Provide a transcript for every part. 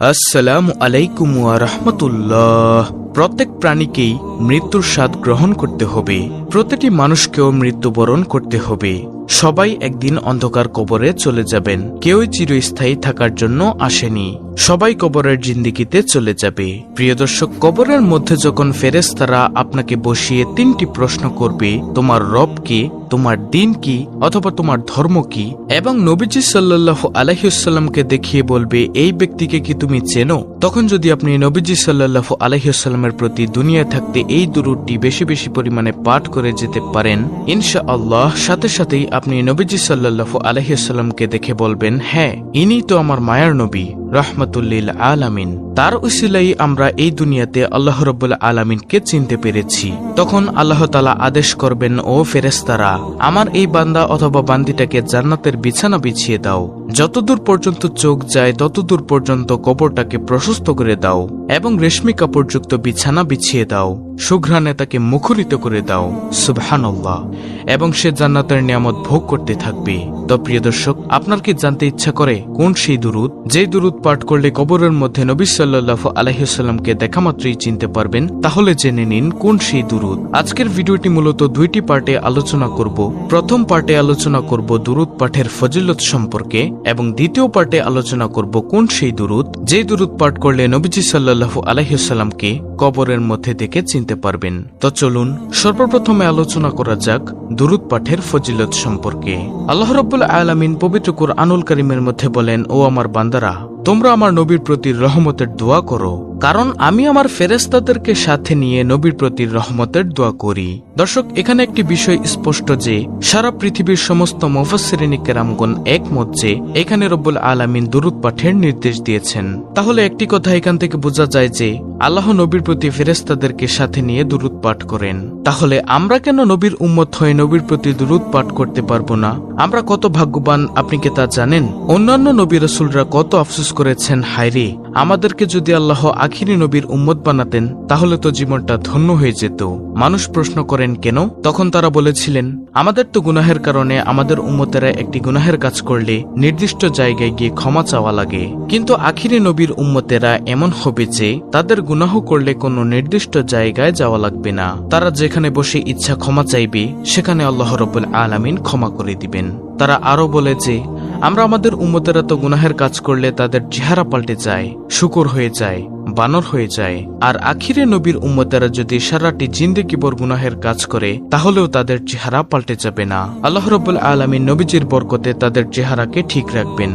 আসসালামু আলাইকুম রাহমাতুল্লাহ। প্রত্যেক প্রাণীকেই মৃত্যুর স্বাদ গ্রহণ করতে হবে। প্রতিটি মানুষকেও মৃত্যুবরণ করতে হবে। সবাই একদিন অন্ধকার কবরে চলে যাবেন। কেউই চিরস্থায়ী থাকার জন্য আসেনি। সবাই কবরের জিন্দিগিতে চলে যাবে। প্রিয় দর্শক, কবরের মধ্যে যখন ফেরেশতারা আপনাকে বসিয়ে তিনটি প্রশ্ন করবে, তোমার রব কি, তোমার দিন কি, অথবা তোমার ধর্ম কি, এবং নবীজি সাল্লাহ আলহিউসাল্লামকে দেখিয়ে বলবে, এই ব্যক্তিকে কি তুমি চেনো? তখন যদি আপনি নবীজি সাল্লাহ আলহিউসাল্লামের প্রতি দুনিয়া থাকতে এই দুরুটি বেশি বেশি পরিমাণে পাঠ করে যেতে পারেন ইনশা আল্লাহ সাথে সাথেই আপনি নবীজি সাল্লাহ আলহিউসাল্লামকে দেখে বলবেন হ্যাঁ ইনি তো আমার মায়ার নবী। রহমতুল্লিল আলামিন। তার উসিলাই আমরা এই দুনিয়াতে আল্লাহ রব্বুল আলামিনকে চিনতে পেরেছি। তখন আল্লাহ তালা আদেশ করবেন, ও ফেরেস্তারা আমার এই বান্দা অথবা বান্দিটাকে জান্নাতের বিছানা বিছিয়ে দাও। যতদূর পর্যন্ত চোখ যায়, ততদূর পর্যন্ত কবরটাকে প্রশস্ত করে দাও এবং রেশমি কাপড়যুক্ত বিছানা বিছিয়ে দাও। সুঘ্রাণে তাকে মুখরিত করে দাও, সুবহানাল্লাহ। এবং সে জান্নাতের নিয়ামত ভোগ করতে থাকবে। তো প্রিয় দর্শক, আপনার কি জানতে ইচ্ছা করে কোন সেই দুরুদ? যে দুরুদ পাঠ করলে কবরের মধ্যে নবী সাল্লাহ আলহিসাল্লামকে দেখা মাত্রই চিনতে পারবেন। তাহলে জেনে নিন কোন সেই দুরুদ। আজকের ভিডিওটি মূলত দুইটি পার্টে আলোচনা করব। প্রথম পার্টে আলোচনা করব দুরুদ পাঠের ফজিলত সম্পর্কে এবং দ্বিতীয় পার্টে আলোচনা করব কোন সেই দুরুদ। যে দুরুদ পাঠ করলে নবীজি সাল্লাহ আলহিসাল্লামকে কবরের মধ্যে দেখে চিনতে পারবেন। তো চলুন, সর্বপ্রথমে আলোচনা করা যাক দুরুদ পাঠের ফজিলত সম্পর্কে। আল্লাহ রব্বুল আলমিন পবিত্র আনুল করিমের মধ্যে বলেন, ও আমার বান্দারা তোমরা আমার নবীর প্রতি রহমতের দোয়া করো, কারণ আমি আমার ফেরেস্তাদেরকে সাথে নিয়ে নবীর প্রতি রহমতের দোয়া করি। দর্শক, এখানে একটি বিষয় স্পষ্ট যে, সারা পৃথিবীর সমস্ত মুফাসসিরিন কেরামগণ একমত যে, এখানে রব্বুল আলামিন দুরুদ পাঠের নির্দেশ দিয়েছেন। তাহলে একটি কথা এখান থেকে বোঝা যায় যে, আল্লাহ নবীর প্রতি ফেরেস্তাদেরকে সাথে নিয়ে দুরুদ পাঠ করেন। তাহলে আমরা কেন নবীর উম্মত হয়ে নবীর প্রতি দুরুদ পাঠ করতে পারব না? আমরা কত ভাগ্যবান, আপনি কি তা জানেন? অন্যান্য নবী রসুলরা কত আফসোস করেছেন হায়রে আমাদেরকে যদি আল্লাহ আখিরি নবীর উম্মত বানাতেন, তাহলে তো জীবনটা ধন্য হয়ে যেত। মানুষ প্রশ্ন করেন, কেন? তখন তারা বলেছিলেন, আমাদের তো গুনাহের কারণে আমাদের উম্মতেরা একটি গুনাহের কাজ করলে নির্দিষ্ট জায়গায় গিয়ে ক্ষমা চাওয়া লাগে। কিন্তু আখিরি নবীর উম্মতেরা এমন হবে যে, তাদের গুনাহ করলে কোনো নির্দিষ্ট জায়গায় যাওয়া লাগবে না। তারা যেখানে বসে ইচ্ছা ক্ষমা চাইবে, সেখানে আল্লাহ রবুল আলামিন ক্ষমা করে দিবেন। তারা আরও বলে যে আমরা আমাদের উম্মতেরা তো গুনাহের কাজ করলে তাদের চেহারা পাল্টে যায়, শুকর হয়ে যায়, বানর হয়ে যায়। আর আখিরে নবীর উম্মতেরা যদি সারাটি জিন্দেগিবর গুনাহের কাজ করে, তাহলেও তাদের চেহারা পাল্টে যাবে না। আল্লাহ রব্বুল আলমী নবীজির বরকতে তাদের চেহারাকে ঠিক রাখবেন।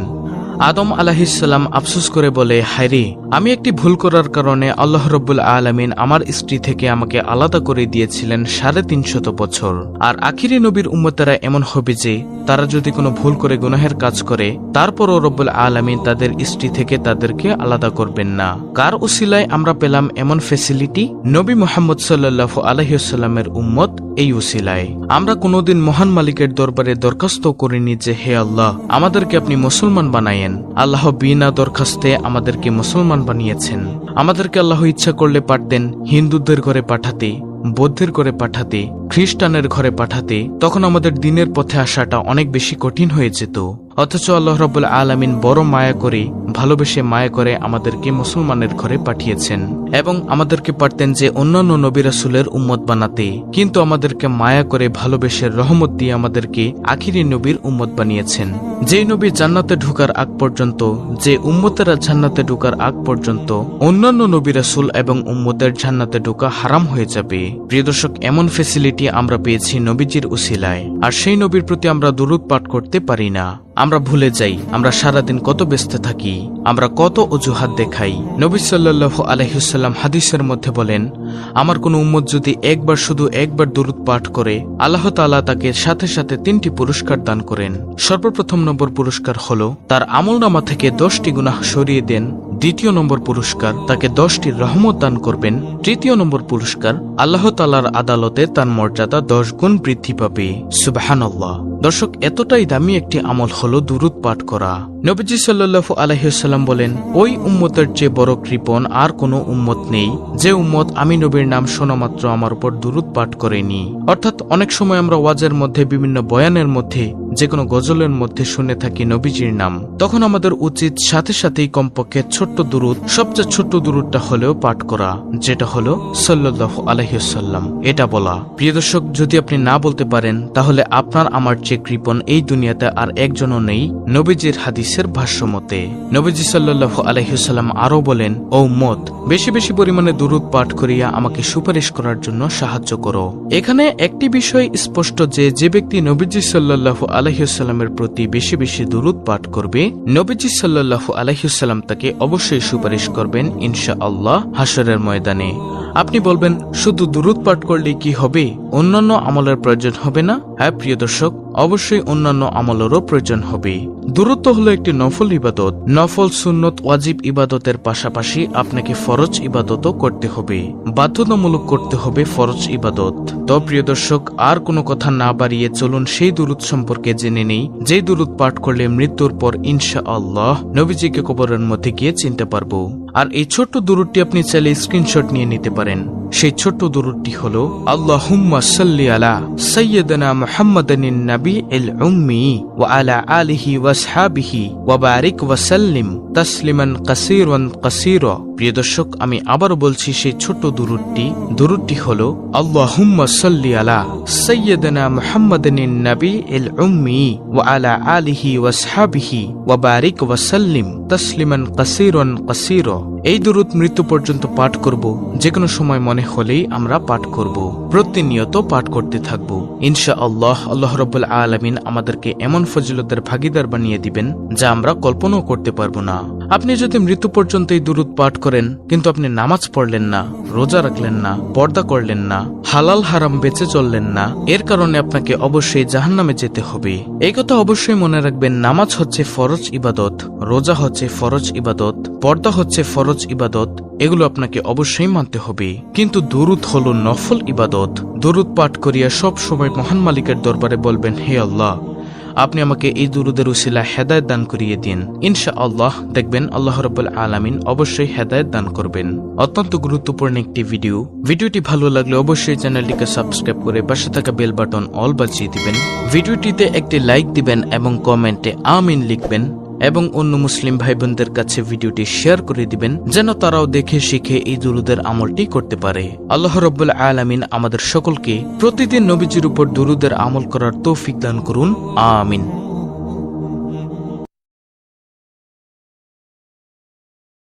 আদম আলাহিসাল্লাম আফসোস করে বলে হায়রে আমি একটি ভুল করার কারণে আল্লাহ রব্বুল আলমিন আমার স্ত্রী থেকে আমাকে আলাদা করে দিয়েছিলেন সাড়ে তিনশত বছর। আর আখিরি নবীর উম্মতেরা এমন হবে যে, তারা যদি কোনো ভুল করে গুনাহের কাজ করে, তারপরও রব্বুল আলমিন তাদের স্ত্রী থেকে তাদেরকে আলাদা করবেন না। কার উসিলায় আমরা পেলাম এমন ফেসিলিটি নবী মোহাম্মদ সাল্লাহ আলহিউসাল্লামের উম্মত এই উসিলায়। আমরা কোনোদিন মহান মালিকের দরবারে দরখাস্ত করিনি যে, হে আল্লাহ, আমাদেরকে আপনি মুসলমান বানাইয়েন আল্লাহ বিনা দরখাস্তে আমাদেরকে মুসলমান বানিয়েছেন। আমাদেরকে আল্লাহ ইচ্ছা করলে পারতেন হিন্দুদের ঘরে পাঠাতে, বৌদ্ধের ঘরে পাঠাতে, খ্রিস্টানের ঘরে পাঠাতে। তখন আমাদের দিনের পথে আসাটা অনেক বেশি কঠিন হয়ে যেত। অথচ আল্লাহ রবুল আলমিন বড় মায়া করে ভালোবেসে মায়া করে আমাদেরকে মুসলমানের ঘরে পাঠিয়েছেন এবং আমাদেরকে পারতেন যে অন্যান্য নবী রাসুলের উম্মত বানাতে। কিন্তু আমাদেরকে মায়া করে ভালোবেসে রহমত দিয়ে আমাদেরকে আখিরি নবীর উম্মত বানিয়েছেন। যে নবী জান্নাতে ঢুকার আগ পর্যন্ত, যে উম্মতেরা জান্নাতে ঢুকার আগ পর্যন্ত, অন্যান্য নবী রাসুল এবং উম্মতের জান্নাতে ঢুকা হারাম হয়ে যাবে। প্রিয় দর্শক, এমন ফেসিলিটি আমরা পেয়েছি নবীজির উসিলায়। আর সেই নবীর প্রতি আমরা দুরুদ পাঠ করতে পারি না। আমরা ভুলে যাই, আমরা সারাদিন কত ব্যস্ত থাকি, আমরা কত অজুহাত দেখাই। নবী সাল্লাহ আলহিসাল্লাম হাদিসের মধ্যে বলেন, আমার কোনো উম্মত যদি একবার শুধু একবার দরুদ পাঠ করে, আল্লাহ তালা তাকে সাথে সাথে তিনটি পুরস্কার দান করেন। সর্বপ্রথম নম্বর পুরস্কার হল, তার আমল নামা থেকে দশটি গুনাহ সরিয়ে দেন দ্বিতীয় নম্বর পুরস্কার তাকে দশটি রহমত দান করবেন। তৃতীয় নম্বর পুরস্কার আল্লাহ তালার আদালতে তার মর্যাদা দশ গুণ বৃদ্ধি পাবে। সুবাহান দর্শক, এতটাই দামি একটি আমল হলো দুরুদ পাঠ করা। নবীজি সাল্লাল্লাহু আলহিহাল্লাম বলেন, ওই উম্মতের চেয়ে বড় কৃপণ আর কোনো উম্মত নেই। যে উম্মত আমি নবীর নাম শোনা মাত্র আমার উপর দুরুদ পাঠ করেনি। অর্থাৎ অনেক সময় আমরা ওয়াজের মধ্যে, বিভিন্ন বয়ানের মধ্যে যে কোনো গজলের মধ্যে শুনে থাকি নবীজির নাম। তখন আমাদের উচিত সাথে সাথেই কমপক্ষে ছোট্ট দুরুদ, সবচেয়ে ছোট্ট দুরুদটা হলেও পাঠ করা, যেটা হলো সাল্লাহ আলহিসাল্লাম এটা বলা, প্রিয় দর্শক, যদি আপনি না বলতে পারেন, তাহলে আপনার আমার চেয়ে কৃপণ এই দুনিয়াতে আর একজনও নেই নবীজির হাদিসের ভাষ্য মতে। নবীজি সাল্লাহ আলহিসাল্লাম আরও বলেন, ও মত বেশি বেশি পরিমাণে দুরুদ পাঠ করিয়া আমাকে সুপারিশ করার জন্য সাহায্য করো। এখানে একটি বিষয় স্পষ্ট যে যে ব্যক্তি নবীজি সাল্লাহ আলহিসাল্লামের প্রতি বেশি বেশি দুরুদ পাঠ করবে। নবীজি সাল্লু আলহিসাল্লাম তাকে অবশ্যই সুপারিশ করবেন ইনশা আল্লাহ হাসরের ময়দানে। আপনি বলবেন, শুধু দুরুদ পাঠ করলে কি হবে? অন্যান্য আমলের প্রয়োজন হবে না? হ্যাঁ প্রিয় দর্শক অবশ্যই অন্যান্য আমলেরও প্রয়োজন হবে। দূরত্ব হলো একটি নফল ইবাদত। নফল সুন্নত ওয়াজিব ইবাদতের পাশাপাশি আপনাকে ফরজ ইবাদতও করতে হবে। বাধ্যতামূলক করতে হবে ফরজ ইবাদত। তো প্রিয় দর্শক, আর কোনো কথা না বাড়িয়ে চলুন সেই দুরুদ সম্পর্কে জেনে নেই। যে দুরুদ পাঠ করলে মৃত্যুর পর ইনশা আল্লাহ নবীজিকে কবরের মধ্যে গিয়ে চিনতে পারব। আর এই ছোট্ট দুরুদটি আপনি চাইলে স্ক্রিনশট নিয়ে নিতে পারেন। সেই ছোট্ট দুরুদটি হলো আল্লাহ হুম্মা সাল্লি আলা সৈয়দনা মুহাম্মাদানিন নবী এল উম্মি ওয়া আলা আলিহি ওয়াসহাবিহি ওয়া বারিক ওয়াসাল্লিম তাসলিমান কাসীরান কাসীরা। প্রিয় দর্শক, আমি আবারও বলছি, সেই ছোট্ট দুরুদটি দুরুদটি হলো আল্লাহ হুম্মা সাল্লি আলা সৈয়দনা এই দুরুদ মৃত্যু পর্যন্ত পাঠ করব। যে কোনো সময় মনে হলেই আমরা পাঠ করব। প্রতিনিয়ত পাঠ করতে থাকব। ইনশা আল্লাহ আল্লাহ রব্বুল আলমিন আমাদেরকে এমন ফজিলতের ভাগিদার বানিয়ে দিবেন, যা আমরা কল্পনাও করতে পারব না। আপনি যদি মৃত্যু পর্যন্ত এই দুরুদ পাঠ করেন, কিন্তু আপনি নামাজ পড়লেন না, রোজা রাখলেন না, পর্দা করলেন না, হালাল হারাম বেঁচে চললেন না, এর কারণে আপনাকে অবশ্যই জাহান্নামে যেতে হবে। এই কথা অবশ্যই মনে রাখবেন, নামাজ হচ্ছে ফরজ ইবাদত, রোজা হচ্ছে ফরজ ইবাদত, পর্দা হচ্ছে ফরজ ইবাদত, এগুলো আপনাকে অবশ্যই মানতে হবে। কিন্তু দুরুদ হলো নফল ইবাদত। দুরুদ পাঠ করিয়া সব সময় মহান মালিকের দরবারে বলবেন, হে আল্লাহ আপনি আমাকে এই দুরুদের উসিলা হেদায়ত দান করিয়ে দিন। ইনশা আল্লাহ দেখবেন আল্লাহ রবুল আলমিন অবশ্যই হেদায়ত দান করবেন। অত্যন্ত গুরুত্বপূর্ণ একটি ভিডিও। ভিডিওটি ভালো লাগলে অবশ্যই চ্যানেলটিকে সাবস্ক্রাইব করে পাশে থাকা বেল বাটন অল বাজিয়ে দিবেন। ভিডিওটিতে একটি লাইক দিবেন এবং কমেন্টে আমিন লিখবেন। এবং অন্য মুসলিম ভাই বোনদের কাছে ভিডিওটি শেয়ার করে দিবেন, যেন তারাও দেখে শিখে এই দুরুদের আমলটি করতে পারে। আল্লাহ রব্বুল আলমিন আমাদের সকলকে প্রতিদিন নবীজির উপর দুরুদের আমল করার তৌফিক দান করুন। আমিন।